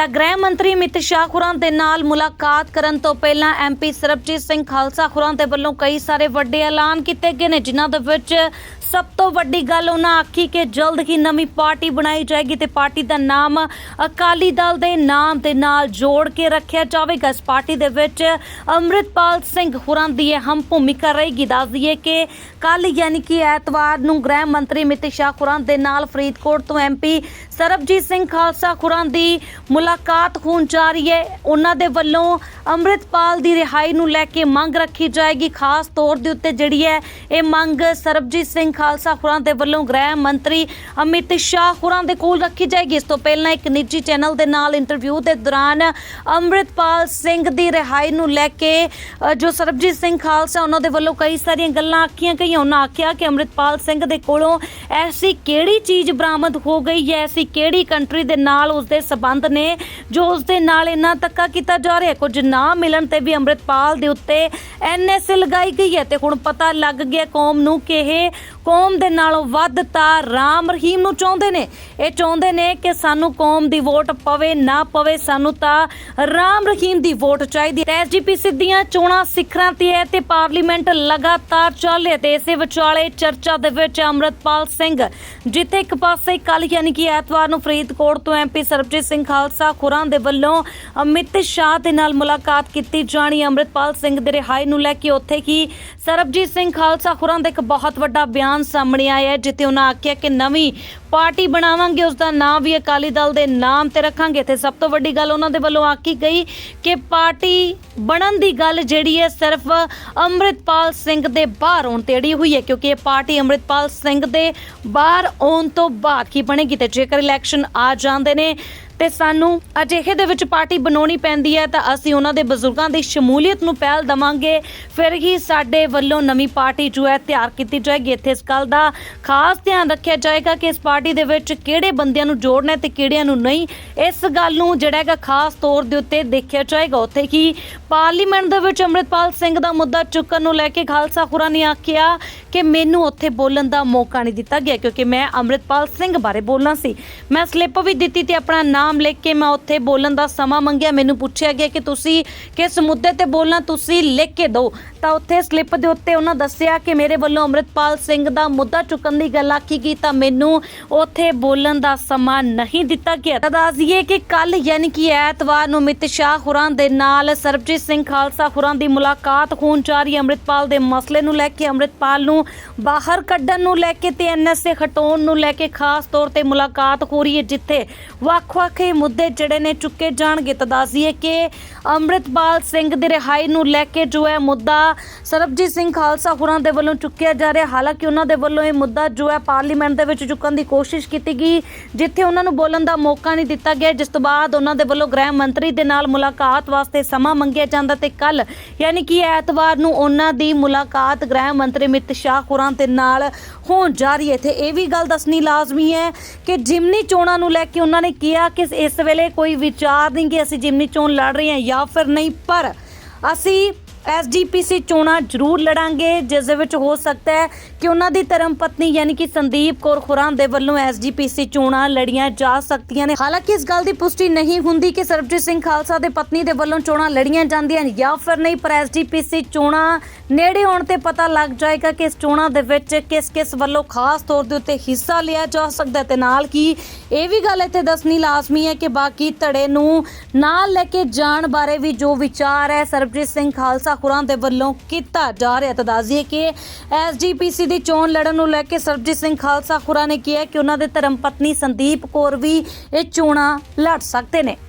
ਤਾਂ ਗ੍ਰਹਿ ਮੰਤਰੀ ਅਮਿਤ ਸ਼ਾਹ ਖੁਰਾਂ ਦੇ ਨਾਲ ਮੁਲਾਕਾਤ ਕਰਨ ਤੋਂ ਪਹਿਲਾਂ ਐਮਪੀ ਸਰਬਜੀਤ ਸਿੰਘ ਖਾਲਸਾ ਖੁਰਾਂ ਦੇ ਵੱਲੋਂ ਕਈ ਸਾਰੇ ਵੱਡੇ ਐਲਾਨ ਕੀਤੇ ਗਏ ਨੇ, ਜਿਨ੍ਹਾਂ ਦੇ ਵਿੱਚ ਸਭ ਤੋਂ ਵੱਡੀ ਗੱਲ ਉਹਨਾਂ ਆਖੀ ਕਿ ਜਲਦ ਹੀ ਨਵੀਂ ਪਾਰਟੀ ਬਣਾਈ ਜਾਏਗੀ ਤੇ ਪਾਰਟੀ ਦਾ ਨਾਮ ਅਕਾਲੀ ਦਲ ਦੇ ਨਾਮ ਦੇ ਨਾਲ ਜੋੜ ਕੇ ਰੱਖਿਆ ਜਾਵੇਗਾ। ਇਸ ਪਾਰਟੀ ਦੇ ਵਿੱਚ ਅੰਮ੍ਰਿਤਪਾਲ ਸਿੰਘ ਖੁਰਾਂ ਦੀ ਅਹਿਮ ਭੂਮਿਕਾ ਰਹੇਗੀ। ਦੱਸ ਦਈਏ ਕਿ ਕੱਲ ਯਾਨੀ ਕਿ ਐਤਵਾਰ ਨੂੰ ਗ੍ਰਹਿ ਮੰਤਰੀ ਅਮਿਤ ਸ਼ਾਹ ਖੁਰਾਂ ਦੇ ਨਾਲ ਫਰੀਦਕੋਟ ਤੋਂ ਐਮਪੀ ਸਰਬਜੀਤ ਸਿੰਘ ਖਾਲਸਾ ਖੁਰਾਂ ਦੀ ਮੁਲਾਕਾਤ ਮੁਲਾਕਾਤ ਹੋਣ ਜਾ ਰਹੀ ਹੈ। ਉਹਨਾਂ ਦੇ ਵੱਲੋਂ ਅੰਮ੍ਰਿਤਪਾਲ ਦੀ ਰਿਹਾਈ ਨੂੰ ਲੈ ਕੇ ਮੰਗ ਰੱਖੀ ਜਾਏਗੀ। ਖਾਸ ਤੌਰ ਦੇ ਉੱਤੇ ਜਿਹੜੀ ਹੈ, ਇਹ ਮੰਗ ਸਰਬਜੀਤ ਸਿੰਘ ਖਾਲਸਾ ਖੁਰਾਂ ਦੇ ਵੱਲੋਂ ਗ੍ਰਹਿ ਮੰਤਰੀ ਅਮਿਤ ਸ਼ਾਹ ਖੁਰਾਂ ਦੇ ਕੋਲ ਰੱਖੀ ਜਾਏਗੀ। ਇਸ ਤੋਂ ਪਹਿਲਾਂ ਇੱਕ ਨਿੱਜੀ ਚੈਨਲ ਦੇ ਨਾਲ ਇੰਟਰਵਿਊ ਦੇ ਦੌਰਾਨ ਅੰਮ੍ਰਿਤਪਾਲ ਸਿੰਘ ਦੀ ਰਿਹਾਈ ਨੂੰ ਲੈ ਕੇ ਜੋ ਸਰਬਜੀਤ ਸਿੰਘ ਖਾਲਸਾ, ਉਹਨਾਂ ਦੇ ਵੱਲੋਂ ਕਈ ਸਾਰੀਆਂ ਗੱਲਾਂ ਆਖੀਆਂ ਗਈਆਂ। ਉਹਨਾਂ ਆਖਿਆ ਕਿ ਅੰਮ੍ਰਿਤਪਾਲ ਸਿੰਘ ਦੇ ਕੋਲੋਂ ਐਸੀ ਕਿਹੜੀ ਚੀਜ਼ ਬਰਾਮਦ ਹੋ ਗਈ ਹੈ? ਐਸੀ ਕਿਹੜੀ ਕੰਟਰੀ ਦੇ ਨਾਲ ਉਸਦੇ ਸਬੰਧ ਨੇ ਜੋ ਉਸਦੇ ਨਾਲ ਇੰਨਾ ਧੱਕਾ ਕੀਤਾ ਜਾ ਰਿਹਾ ਹੈ। ਕੁਝ ਨਾ ਮਿਲਣ ਤੇ ਵੀ ਅੰਮ੍ਰਿਤਪਾਲ ਦੇ ਉੱਤੇ ਐਨਐਸਏ ਲਗਾਈ ਗਈ ਹੈ ਤੇ ਹੁਣ ਪਤਾ ਲੱਗ ਗਿਆ ਕੌਮ ਨੂੰ ਕਿ ਇਹ ਕੌਮ ਦੇ ਨਾਲੋਂ ਵੱਧ ਤਾਂ ਰਾਮ ਰਹੀਮ ਨੂੰ ਚਾਹੁੰਦੇ ਨੇ ਇਹ ਚਾਹੁੰਦੇ ਨੇ ਕਿ ਸਾਨੂੰ ਕੌਮ ਦੀ ਵੋਟ ਪਵੇ, ਨਾ ਪਵੇ, ਸਾਨੂੰ ਤਾਂ ਰਾਮ ਰਹੀਮ ਦੀ ਵੋਟ ਚਾਹੀਦੀ ਹੈ ਐਸਜੀਪੀ ਸਿੱਧੀਆਂ ਚੋਣਾਂ ਸਿਖਰਾਂ ਤੇ ਹੈ ਤੇ ਪਾਰਲੀਮੈਂਟ ਲਗਾਤਾਰ ਚੱਲ ਰਿਹਾ ਤੇ ਇਸੇ ਵਿਚਾਲੇ ਚਰਚਾ ਦੇ ਵਿੱਚ ਅੰਮ੍ਰਿਤਪਾਲ ਸਿੰਘ, ਜਿੱਥੇ ਇੱਕ ਪਾਸੇ ਕੱਲ ਯਾਨੀ ਕਿ ਐਤਵਾਰ ਨੂੰ ਫਰੀਦਕੋਟ ਤੋਂ ਐਮਪੀ ਸਰਬਜੀਤ ਸਿੰਘ ਖਾਲਸਾ ਖੁਰਾਂ ਦੇ ਵੱਲੋਂ ਅਮਿਤ ਸ਼ਾਹ ਦੇ ਨਾਲ ਮੁਲਾਕਾਤ ਕੀਤੀ ਜਾਣੀ ਹੈ। ਅੰਮ੍ਰਿਤਪਾਲ ਸਿੰਘ ਦੇ ਰਿਹਾਈ ਨੂੰ ਲੈ ਕੇ ਉੱਥੇ ਕੀ ਸਰਬਜੀਤ ਸਿੰਘ ਖਾਲਸਾ ਖੁਰਾਂ ਦਾ ਇੱਕ ਬਹੁਤ ਵੱਡਾ ਬਿਆਨ ਸਾਹਮਣੇ ਆਇਆ ਹੈ, ਜਿੱਥੇ ਉਹਨਾਂ ਆਖਿਆ ਕਿ ਨਵੀਂ ਪਾਰਟੀ ਬਣਾਵਾਂਗੇ ਉਸ ਦਾ ਨਾਮ ਵੀ ਅਕਾਲੀ ਦਲ ਦੇ ਨਾਮ ਤੇ ਰੱਖਾਂਗੇ ਤੇ ਸਭ ਤੋਂ ਵੱਡੀ ਗੱਲ ਉਹਨਾਂ ਦੇ ਵੱਲੋਂ ਆਖੀ ਗਈ ਕਿ ਪਾਰਟੀ ਬਣਨ ਦੀ ਗੱਲ ਜਿਹੜੀ ਹੈ, ਸਿਰਫ ਅੰਮ੍ਰਿਤਪਾਲ ਸਿੰਘ ਦੇ ਬਾਹਰ ਆਉਣ ਤੇ ਅੜੀ ਹੋਈ ਹੈ, ਕਿਉਂਕਿ ਇਹ ਪਾਰਟੀ ਅੰਮ੍ਰਿਤਪਾਲ ਸਿੰਘ ਦੇ ਬਾਹਰ ਆਉਣ ਤੋਂ ਬਾਅਦ ਹੀ ਬਣੇਗੀ ਤੇ ਜੇਕਰ ਇਲੈਕਸ਼ਨ ਆ ਜਾਂਦੇ ਨੇ ਤੇ ਸਾਨੂੰ ਅਜਿਹੇ ਦੇ ਵਿੱਚ ਪਾਰਟੀ ਬਣਾਉਣੀ ਪੈਂਦੀ ਹੈ ਤਾਂ ਅਸੀਂ ਉਹਨਾਂ ਦੇ ਬਜ਼ੁਰਗਾਂ ਦੀ ਸ਼ਮੂਲੀਅਤ ਨੂੰ ਪਹਿਲ ਦਵਾਂਗੇ। ਫਿਰ ਹੀ ਸਾਡੇ ਵੱਲੋਂ ਨਵੀਂ ਪਾਰਟੀ ਜੋ ਹੈ ਤਿਆਰ ਕੀਤੀ ਜਾਏਗੀ। ਇੱਥੇ ਇਸ ਗੱਲ ਦਾ ਖਾਸ ਧਿਆਨ ਰੱਖਿਆ ਜਾਏਗਾ ਕਿ ਇਸ ਪਾਰਟੀ ਦੇ ਵਿੱਚ ਕਿਹੜੇ ਬੰਦਿਆਂ ਨੂੰ ਜੋੜਨਾ ਹੈ ਤੇ ਕਿਹੜਿਆਂ ਨੂੰ ਨਹੀਂ। ਇਸ ਗੱਲ ਨੂੰ ਜਿਹੜਾ ਹੈਗਾ ਖਾਸ ਤੌਰ ਦੇ ਉੱਤੇ ਦੇਖਿਆ ਜਾਏਗਾ। ਉੱਥੇ ਕਿ ਪਾਰਲੀਮੈਂਟ ਦੇ ਵਿੱਚ ਅੰਮ੍ਰਿਤਪਾਲ ਸਿੰਘ ਦਾ ਮੁੱਦਾ ਚੁੱਕਣ ਨੂੰ ਲੈ ਕੇ ਖਾਲਸਾ ਖੁਰਾ ਨੇ ਆਖਿਆ ਕਿ ਮੈਨੂੰ ਉੱਥੇ ਬੋਲਣ ਦਾ ਮੌਕਾ ਨਹੀਂ ਦਿੱਤਾ ਗਿਆ ਕਿਉਂਕਿ ਮੈਂ ਅੰਮ੍ਰਿਤਪਾਲ ਸਿੰਘ ਬਾਰੇ ਬੋਲਣਾ ਸੀ। ਮੈਂ ਸਲਿੱਪ ਵੀ ਦਿੱਤੀ ਤੇ ਆਪਣਾ ਨਾਮ ਲਿਖ ਕੇ ਮੈਂ ਉੱਥੇ ਬੋਲਣ ਦਾ ਸਮਾਂ ਮੰਗਿਆ। ਮੈਨੂੰ ਪੁੱਛਿਆ ਗਿਆ ਕਿ ਤੁਸੀਂ ਕਿਸ ਮੁੱਦੇ ਤੇ ਬੋਲਣਾ, ਤੁਸੀਂ ਲਿਖ ਕੇ ਦਿਓ। ਤਾਂ ਉੱਥੇ ਸਲਿੱਪ ਦੇ ਉੱਤੇ ਉਹਨਾਂ ਦੱਸਿਆ ਕਿ ਮੇਰੇ ਵੱਲੋਂ ਅੰਮ੍ਰਿਤਪਾਲ ਸਿੰਘ ਦਾ ਮੁੱਦਾ ਚੁੱਕਣ ਦੀ ਗੱਲ ਆਖੀ ਗਈ, ਤਾਂ ਮੈਨੂੰ ਉੱਥੇ ਬੋਲਣ ਦਾ ਸਮਾਂ ਨਹੀਂ ਦਿੱਤਾ ਗਿਆ। ਤਾਂ ਦੱਸ ਕਿ ਕੱਲ ਯਾਨੀ ਕਿ ਐਤਵਾਰ ਨੂੰ ਅਮਿਤ ਸ਼ਾਹ ਖੁਰਾਂ ਦੇ ਨਾਲ ਸਰਬਜੀਤ ਸਿੰਘ ਖਾਲਸਾ ਹੁਰਾਂ ਦੀ ਮੁਲਾਕਾਤ ਹੋਣ ਜਾ ਰਹੀ ਹੈ। ਅੰਮ੍ਰਿਤਪਾਲ ਦੇ ਮਸਲੇ ਨੂੰ ਲੈ ਕੇ ਅੰਮ੍ਰਿਤਪਾਲ ਨੂੰ ਬਾਹਰ ਕੱਢਣ ਨੂੰ ਲੈ ਕੇ ਤੇ ਐਨਐਸਏ ਹਟਾਉਣ ਨੂੰ ਲੈ ਕੇ ਖਾਸ ਤੌਰ ਤੇ ਮੁਲਾਕਾਤ ਹੋ ਰਹੀ ਹੈ, ਜਿੱਥੇ ਵੱਖ-ਵੱਖ ਇਹ ਮੁੱਦੇ ਜਿਹੜੇ ਨੇ ਚੁੱਕੇ ਜਾਣਗੇ, ਤਾਂ ਦੱਸ ਦਈਏ ਕਿ ਅੰਮ੍ਰਿਤਪਾਲ ਸਿੰਘ ਦੀ ਰਿਹਾਈ ਨੂੰ ਲੈ ਕੇ ਜੋ ਹੈ ਮੁੱਦਾ ਸਰਬਜੀਤ ਸਿੰਘ ਖਾਲਸਾ ਹੋਰਾਂ ਦੇ ਵੱਲੋਂ ਚੁੱਕਿਆ ਜਾ ਰਿਹਾ, ਹਾਲਾਂਕਿ ਉਹਨਾਂ ਦੇ ਵੱਲੋਂ ਇਹ ਮੁੱਦਾ ਜੋ ਹੈ ਪਾਰਲੀਮੈਂਟ ਦੇ ਵਿੱਚ ਚੁੱਕਣ ਦੀ ਕੋਸ਼ਿਸ਼ ਕੀਤੀ ਗਈ, ਜਿੱਥੇ ਉਹਨਾਂ ਨੂੰ ਬੋਲਣ ਦਾ ਮੌਕਾ ਨਹੀਂ ਦਿੱਤਾ ਗਿਆ। ਜਿਸ ਤੋਂ ਬਾਅਦ ਉਹਨਾਂ ਦੇ ਵੱਲੋਂ ਗ੍ਰਹਿ ਮੰਤਰੀ ਦੇ ਨਾਲ ਮੁਲਾਕਾਤ ਵਾਸਤੇ ਸਮਾਂ ਮੰਗਿਆ ਜਾਂਦਾ ਤੇ ਕੱਲ ਯਾਨੀ ਕਿ ਐਤਵਾਰ ਨੂੰ ਉਹਨਾਂ ਦੀ ਮੁਲਾਕਾਤ ਗ੍ਰਹਿ ਮੰਤਰੀ ਅਮਿਤ ਸ਼ਾਹ ਹੋਰਾਂ ਦੇ ਨਾਲ ਹੋਣ ਜਾ ਰਹੀ ਹੈ। ਤੇ ਇਹ ਵੀ ਗੱਲ ਦੱਸਣੀ ਲਾਜ਼ਮੀ ਹੈ ਕਿ ਜਿਮਨੀ ਚੋਣਾਂ ਨੂੰ ਲੈ ਕੇ ਉਹਨਾਂ ਨੇ ਕਿਹਾ ਕਿ ਇਸ ਵੇਲੇ ਕੋਈ ਵਿਚਾਰ ਨਹੀਂ ਕਿ ਅਸੀਂ ਜਿਮਨੀ ਚੋਣ ਲੜ ਰਹੇ ਹਾਂ ਜਾਂ ਫਿਰ ਨਹੀਂ, ਪਰ ਅਸੀਂ ਐਸਜੀਪੀਸੀ ਚੋਣਾਂ ਜ਼ਰੂਰ ਲੜਾਂਗੇ, ਜਿਸ ਦੇ ਵਿੱਚ ਹੋ ਸਕਦਾ ਹੈ ਕਿ ਉਹਨਾਂ ਦੀ ਧਰਮ ਪਤਨੀ ਯਾਨੀ ਕਿ ਸੰਦੀਪ ਕੌਰ ਖੁਰਾਂ ਦੇ ਵੱਲੋਂ ਐਸਜੀਪੀਸੀ ਚੋਣਾਂ ਲੜੀਆਂ ਜਾ ਸਕਦੀਆਂ ਨੇ। ਹਾਲਾਂਕਿ ਇਸ ਗੱਲ ਦੀ ਪੁਸ਼ਟੀ ਨਹੀਂ ਹੁੰਦੀ ਕਿ ਸਰਬਜੀਤ ਸਿੰਘ ਖਾਲਸਾ ਦੇ ਪਤਨੀ ਦੇ ਵੱਲੋਂ ਚੋਣਾਂ ਲੜੀਆਂ ਜਾਂਦੀਆਂ ਨੇ ਜਾਂ ਫਿਰ ਨਹੀਂ, ਪਰ ਐਸਜੀਪੀਸੀ ਚੋਣਾਂ ਨੇੜੇ ਆਉਣ ਤੇ ਪਤਾ ਲੱਗ ਜਾਏਗਾ ਕਿ ਇਸ ਚੋਣਾਂ ਦੇ ਵਿੱਚ ਕਿਸ-ਕਿਸ ਵੱਲੋਂ ਖਾਸ ਤੌਰ ਦੇ ਉੱਤੇ ਹਿੱਸਾ ਲਿਆ ਜਾ ਸਕਦਾ ਹੈ। ਤੇ ਨਾਲ ਕੀ ਇਹ ਵੀ ਗੱਲ ਇੱਥੇ ਦੱਸਣੀ ਲਾਜ਼ਮੀ ਹੈ ਕਿ ਬਾਕੀ ਧੜੇ ਨੂੰ ਨਾਲ ਲੈ ਕੇ ਜਾਣ ਬਾਰੇ ਵੀ ਜੋ ਵਿਚਾਰ ਹੈ, ਸਰਬਜੀਤ ਸਿੰਘ ਖਾਲਸਾ ਖੁਰਾਂ ਦੇ ਵੱਲੋਂ ਕੀਤਾ ਜਾ ਰਿਹਾ ਤਾਂ ਦੱਸ ਦਈਏ ਕਿ ਐਸਜੀਪੀਸੀ ਦੀ ਚੋਣ ਲੜਨ ਨੂੰ ਲੈ ਕੇ ਸਰਬਜੀਤ ਸਿੰਘ ਖਾਲਸਾ ਖੁਰਾ ਨੇ ਕਿਹਾ ਕਿ ਉਹਨਾਂ ਦੇ ਧਰਮ ਪਤਨੀ ਸੰਦੀਪ ਕੌਰ ਵੀ ਇਹ ਚੋਣਾਂ ਲੜ ਸਕਦੇ ਨੇ।